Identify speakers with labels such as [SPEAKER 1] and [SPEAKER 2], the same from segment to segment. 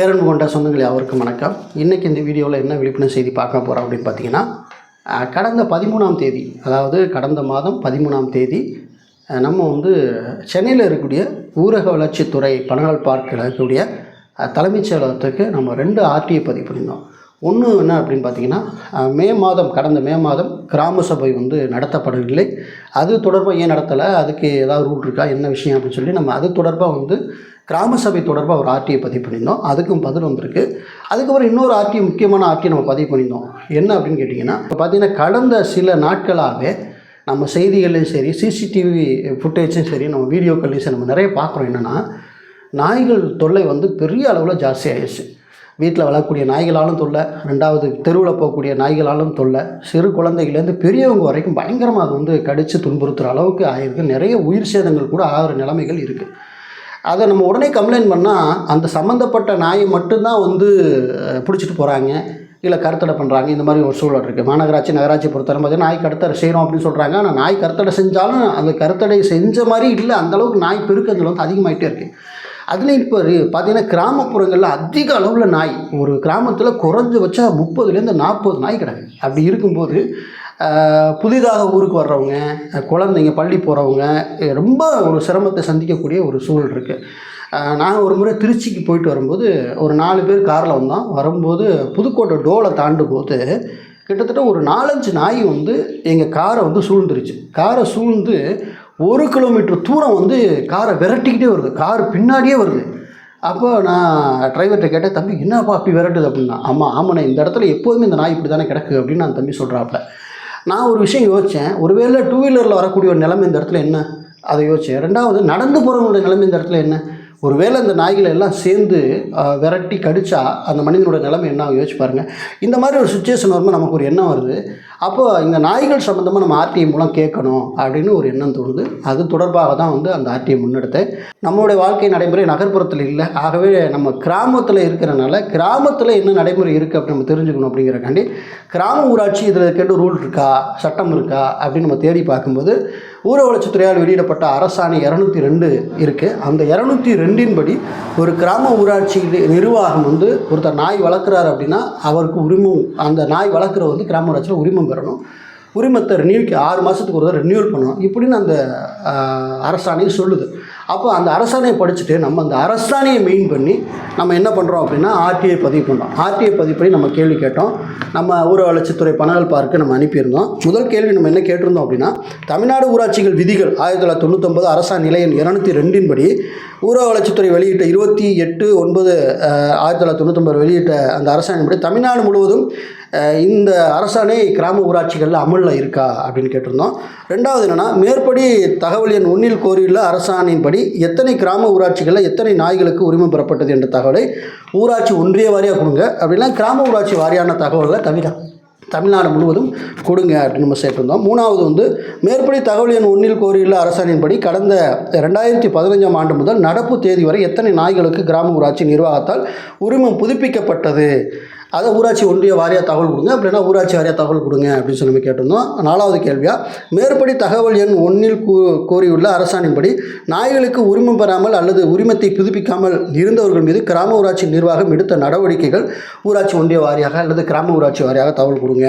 [SPEAKER 1] பேரன்பு கொண்ட சொந்தங்கள் அவருக்கு வணக்கம். இன்றைக்கி இந்த வீடியோவில் என்ன விழிப்புணர்வு செய்தி பார்க்க போகிறோம் அப்படின்னு பார்த்தீங்கன்னா கடந்த பதிமூணாம் தேதி அதாவது கடந்த மாதம் பதிமூணாம் தேதி நம்ம வந்து சென்னையில் இருக்கக்கூடிய ஊரக வளர்ச்சித்துறை பனகல் பார்க்கில் இருக்கக்கூடிய தலைமைச் செயலகத்துக்கு நம்ம ரெண்டு ஆர்டிஐ பதிவு பண்ணியிருந்தோம். ஒன்று என்ன அப்படின்னு பார்த்தீங்கன்னா மே மாதம் கடந்த மே மாதம் கிராம சபை வந்து நடத்தப்படவில்லை. அது தொடர்பாக ஏன் நடத்தலை? அதுக்கு ஏதாவது ரூல் இருக்கா? என்ன விஷயம் அப்படின்னு சொல்லி நம்ம அது தொடர்பாக வந்து கிராம சபை தொடர்பாக ஒரு ஆர்டியை பதிவு பண்ணியிருந்தோம். அதுக்கும் பதில் வந்திருக்கு. அதுக்கப்புறம் இன்னொரு ஆர்டி முக்கியமான ஆர்டியை நம்ம பதிவு பண்ணியிருந்தோம். என்ன அப்படின்னு கேட்டிங்கன்னா இப்போ பார்த்தீங்கன்னா கடந்த சில நாட்களாகவே நம்ம செய்திகள்லையும் சரி சிசிடிவி ஃபுட்டேஜும் சரி நம்ம வீடியோக்கள்லையும் சரி நம்ம நிறைய பார்க்குறோம். என்னென்னா நாய்கள் தொல்லை வந்து பெரிய அளவில் ஜாஸ்தி ஆயிடுச்சு. வீட்டில் வளரக்கூடிய நாய்களாலும் தொல்லை ரெண்டாவது தெருவில் போகக்கூடிய நாய்களாலும் தொல்லை. சிறு குழந்தைகள்லேருந்து பெரியவங்க வரைக்கும் பயங்கரமாக அது வந்து கடித்து துன்புறுத்துகிற அளவுக்கு ஆயிருக்கு. நிறைய உயிர் சேதங்கள் கூட ஆகிற நிலைமைகள் இருக்குது அதை நம்ம உடனே கம்ப்ளைண்ட் பண்ணால் அந்த சம்மந்தப்பட்ட நாயை மட்டும்தான் வந்து பிடிச்சிட்டு போகிறாங்க இல்லை கருத்தடை பண்ணுறாங்க இந்த மாதிரி ஒரு சூழல் இருக்குது மாநகராட்சி நகராட்சி பொறுத்தவரை பார்த்தீங்கன்னா நாய் கருத்தடை செய்கிறோம் அப்படின்னு சொல்கிறாங்க ஆனால் நாய் கருத்தடை செஞ்சாலும் அந்த கருத்தடை செஞ்ச மாதிரி இல்லை. அந்தளவுக்கு நாய் பெருக்கங்கள் வந்து அதிகமாகிட்டே இருக்குது அதுலேயும் இப்போ பார்த்தீங்கன்னா கிராமப்புறங்களில் அதிக அளவில் நாய். ஒரு கிராமத்தில் குறைஞ்ச வச்சா முப்பதுலேருந்து நாற்பது நாய் கிடக்கு. அப்படி இருக்கும்போது புதிதாக ஊருக்கு வர்றவங்க குழந்தைங்க பள்ளி போகிறவங்க ரொம்ப ஒரு சிரமத்தை சந்திக்கக்கூடிய ஒரு சூழல் இருக்குது நான் ஒரு முறை திருச்சிக்கு போயிட்டு வரும்போது ஒரு நாலு பேர் காரில் வந்தோம். வரும்போது புதுக்கோட்டை டோலை தாண்டும் போது கிட்டத்தட்ட ஒரு நாலஞ்சு நாய் வந்து எங்கள் காரை வந்து சூழ்ந்துருச்சு. காரை சூழ்ந்து ஒரு கிலோமீட்டர் தூரம் வந்து காரை விரட்டிக்கிட்டே வருது. கார் பின்னாடியே வருது. அப்போ நான் டிரைவர்கிட்ட கேட்டேன் தம்பி என்னப்பா அப்படி விரட்டுது? அப்படின்னா ஆமாம் ஆமாண்ணே இந்த இடத்துல எப்போதுமே இந்த நாய் இப்படி தானே கிடக்கு அப்படின்னு நான் தம்பி சொல்கிறாப்புல நான் ஒரு விஷயம் யோசித்தேன் ஒருவேளை டூ வீலரில் வரக்கூடிய ஒரு நிலைமை இந்த இடத்துல என்ன? அதை யோசித்தேன் ரெண்டாவது நடந்து போகிறவங்களோட நிலைமை இந்த இடத்துல என்ன? ஒருவேளை இந்த நாய்களை எல்லாம் சேர்ந்து விரட்டி கடிச்சா அந்த மனிதனோட நிலைமை என்ன ஆகும்? யோசிச்சு பாருங்கள் இந்த மாதிரி ஒரு சுச்சுவேஷன் வரும்போது நமக்கு ஒரு எண்ணம் வருது. அப்போ இந்த நாய்கள் சம்மந்தமாக நம்ம ஆர்டிஐ மூலம் கேட்கணும் அப்படின்னு ஒரு எண்ணம் தோணுது. அது தொடர்பாக தான் வந்து அந்த ஆர்டிஐ முன்னெடுத்தேன். நம்மளுடைய வாழ்க்கை நடைமுறை நகர்ப்புறத்தில் இல்லை. ஆகவே நம்ம கிராமத்தில் இருக்கிறனால கிராமத்தில் என்ன நடைமுறை இருக்குது அப்படின்னு நம்ம தெரிஞ்சுக்கணும் அப்படிங்கிறக்காண்டி கிராம ஊராட்சி இதில் கேட்டு ரூல் இருக்கா? சட்டம் இருக்கா? அப்படின்னு நம்ம தேடி பார்க்கும்போது ஊர வளர்ச்சித்துறையால் வெளியிடப்பட்ட அரசாணை இரநூத்தி ரெண்டு இருக்குது அந்த இரநூத்தி ரெண்டின் படி ஒரு கிராம ஊராட்சி நிர்வாகம் வந்து ஒருத்தர் நாய் வளர்க்குறாரு அப்படின்னா அவருக்கு உரிமம் அந்த நாய் வளர்க்குறது வந்து கிராம ஊராட்சியில் உரிமம் பெறணும். உரிமத்தை ரினியூக்கு ஆறு மாதத்துக்கு ஒரு தடவை ரினியூவல் பண்ணணும். இப்படின்னு அந்த ஆஹ், அரசாணை சொல்லுது. அப்போ அந்த அரசாணையை படிச்சுட்டு நம்ம அந்த அரசாணையை மெயின் பண்ணி நம்ம என்ன பண்ணுறோம் அப்படின்னா ஆர்டிஐ பதிவு பண்ணுறோம் ஆர்டிஐ பதிவு பண்ணி நம்ம கேள்வி கேட்டோம். நம்ம ஊர வளர்ச்சித்துறை பனகல் பார்க்கு நம்ம அனுப்பியிருந்தோம். முதல் கேள்வி நம்ம என்ன கேட்டிருந்தோம் அப்படின்னா தமிழ்நாடு ஊராட்சிகள் விதிகள் ஆயிரத்தி தொள்ளாயிரத்தி தொண்ணூத்தொம்பது அரசாணை நிலையம் இரநூத்தி ரெண்டின் படி ஊரக வளர்ச்சித்துறை வெளியிட்ட இருபத்தி எட்டு ஒன்பது ஆயிரத்தி தொள்ளாயிரத்தி தொண்ணூத்தொம்பது வெளியிட்ட அந்த அரசாணைப்படி தமிழ்நாடு முழுவதும் இந்த அரசாணை கிராம ஊராட்சிகளில் அமலில் இருக்கா அப்படின்னு கேட்டிருந்தோம். ரெண்டாவது என்னென்னா மேற்படி தகவல் எண் ஒன்றில் கோரியுள்ள அரசாணையின்படி எத்தனை கிராம ஊராட்சிகளில் எத்தனை நாய்களுக்கு உரிமம் பெறப்பட்டது என்ற தகவலை ஊராட்சி ஒன்றிய வாரியாக கொடுங்க. அப்படின்னா கிராம ஊராட்சி வாரியான தகவல்களை தவிர தமிழ்நாடு முழுவதும் கொடுங்க அப்படின்னு நம்ம சேர்த்திருந்தோம். மூணாவது வந்து மேற்படி தகவல் எண் ஒன்றில் கோரியுள்ள அரசாணையின்படி கடந்த ரெண்டாயிரத்தி பதினஞ்சாம் ஆண்டு முதல் நடப்பு தேதி வரை எத்தனை நாய்களுக்கு கிராம ஊராட்சி நிர்வாகத்தால் உரிமம் புதுப்பிக்கப்பட்டது? அதை ஊராட்சி ஒன்றிய வாரியாக தகவல் கொடுங்க அப்படின்னா ஊராட்சி வாரியாக தகவல் கொடுங்க அப்படின்னு சொல்லி நம்ம கேட்டிருந்தோம். நாலாவது கேள்வியாக மேற்படி தகவல் எண் ஒன்றில் கூ கோரியுள்ள அரசாணையின்படி நாய்களுக்கு உரிமம் பெறாமல் அல்லது உரிமத்தை புதுப்பிக்காமல் இருந்தவர்கள் மீது கிராம ஊராட்சி நிர்வாகம் எடுத்த நடவடிக்கைகள் ஊராட்சி ஒன்றிய வாரியாக அல்லது கிராம ஊராட்சி வாரியாக தகவல் கொடுங்க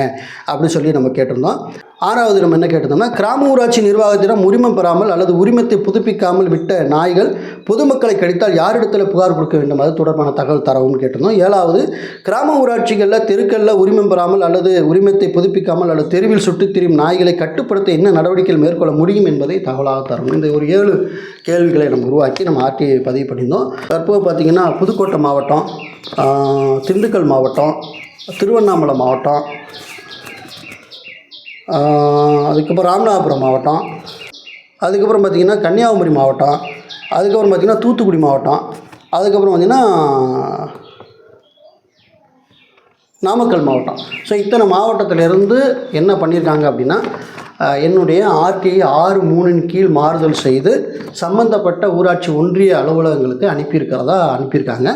[SPEAKER 1] அப்படின்னு சொல்லி நம்ம கேட்டிருந்தோம். ஆறாவது நம்ம என்ன கேட்டிருந்தோம்னா கிராம ஊராட்சி நிர்வாகத்திடம் உரிமம் பெறாமல் அல்லது உரிமத்தை புதுப்பிக்காமல் விட்ட நாய்கள் பொதுமக்களை கடித்தால் யாரிடத்தில் புகார் கொடுக்க வேண்டும்? அது தொடர்பான தகவல் தரவும் கேட்டிருந்தோம். ஏழாவது கிராம ஊராட்சிகளில் தெருக்களில் உரிமம் பெறாமல் அல்லது உரிமத்தை புதுப்பிக்காமல் அல்லது தெருவில் சுற்றித் திரியும் நாய்களை கட்டுப்படுத்த என்ன நடவடிக்கைகள் மேற்கொள்ள முடியும் என்பதை தகவலாக தரணும். இந்த ஒரு ஏழு கேள்விகளை நம்ம உருவாக்கி நம்ம ஆர்டிஐ பதிவு பண்ணியிருந்தோம். தற்போது பார்த்திங்கன்னா புதுக்கோட்டை மாவட்டம் திண்டுக்கல் மாவட்டம் திருவண்ணாமலை மாவட்டம் அதுக்கப்புறம் ராமநாதபுரம் மாவட்டம் அதுக்கப்புறம் பார்த்திங்கன்னா கன்னியாகுமரி மாவட்டம் அதுக்கப்புறம் பார்த்திங்கன்னா தூத்துக்குடி மாவட்டம். அதுக்கப்புறம் பார்த்திங்கன்னா நாமக்கல் மாவட்டம். ஸோ இத்தனை மாவட்டத்திலிருந்து என்ன பண்ணியிருக்காங்க அப்படின்னா என்னுடைய ஆர்டிஐ ஆறு மூணின் கீழ் மாறுதல் செய்து சம்பந்தப்பட்ட ஊராட்சி ஒன்றிய அலுவலகங்களுக்கு அனுப்பியிருக்கிறதா அனுப்பியிருக்காங்க.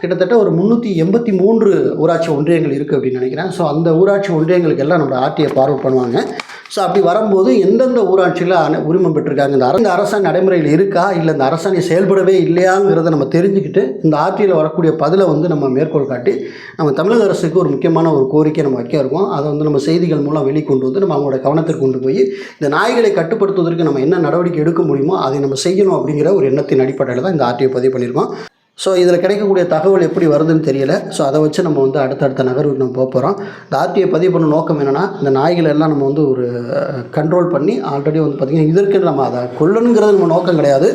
[SPEAKER 1] கிட்டத்தட்ட ஒரு முந்நூற்றி எண்பத்தி மூன்று ஊராட்சி ஒன்றியங்கள் இருக்குது அப்படின்னு நினைக்கிறேன். ஸோ அந்த ஊராட்சி ஒன்றியங்களுக்கு எல்லாம் நம்ம ஆர்டிஐ பார்வர்ட் பண்ணுவாங்க. ஸோ அப்படி வரும்போது எந்தெந்த ஊராட்சியில் உரிமம் பெற்றிருக்காங்க? இந்த அரசு அரசாங்க நடைமுறையில் இருக்கா? இல்லை இந்த அரசாணை செயல்படவே இல்லையாங்கிறத நம்ம தெரிஞ்சுக்கிட்டு இந்த ஆட்சியில் வரக்கூடிய பதிலை வந்து நம்ம மேற்கோள் காட்டி நம்ம தமிழக அரசுக்கு ஒரு முக்கியமான ஒரு கோரிக்கை நம்ம வைக்க இருக்கோம். அதை வந்து நம்ம செய்திகள் மூலம் வெளிக்கொண்டு வந்து நம்ம அவங்களோட கவனத்திற்கு கொண்டு போய் இந்த நாய்களை கட்டுப்படுத்துவதற்கு நம்ம என்ன நடவடிக்கை எடுக்க முடியுமோ அதை நம்ம செய்யணும் அப்படிங்கிற ஒரு எண்ணத்தின் அடிப்படையில் தான் இந்த ஆர்டிஐ பதிவு பண்ணியிருக்கோம். ஸோ இதில் கிடைக்கக்கூடிய தகவல் எப்படி வருதுன்னு தெரியல. ஸோ அதை வச்சு நம்ம வந்து அடுத்தடுத்த நகர்வுக்கு நம்ம போக போகிறோம் இந்த ஆர்டிஐ பதிவு பண்ண நோக்கம் என்னென்னா இந்த நாய்களை எல்லாம் நம்ம வந்து ஒரு கண்ட்ரோல் பண்ணி ஆல்ரெடி வந்து பார்த்திங்கன்னா இதற்கு நம்ம அதை கொல்லணுங்கிறது நம்ம நோக்கம் கிடையாது.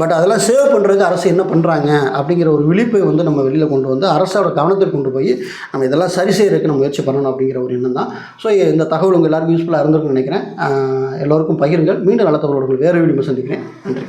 [SPEAKER 1] பட் அதெல்லாம் சேவ் பண்ணுறதுக்கு அரசு என்ன பண்ணுறாங்க அப்படிங்கிற ஒரு விழிப்பை வந்து நம்ம வெளியில் கொண்டு வந்து அரசோட கவனத்திற்கு கொண்டு போய் நம்ம இதெல்லாம் சரி செய்கிறதுக்கு நம்ம முயற்சி பண்ணணும் அப்படிங்கிற ஒரு எண்ணம் தான். ஸோ இந்த தகவல் உங்கள் எல்லாருக்கும் யூஸ்ஃபுல்லாக இருந்திருக்கும்னு நினைக்கிறேன். எல்லோருக்கும் பகிருங்கள். மீண்டும் நல்ல தகவலோடு வேறு வீடியோ சந்திக்கிறேன். நன்றி.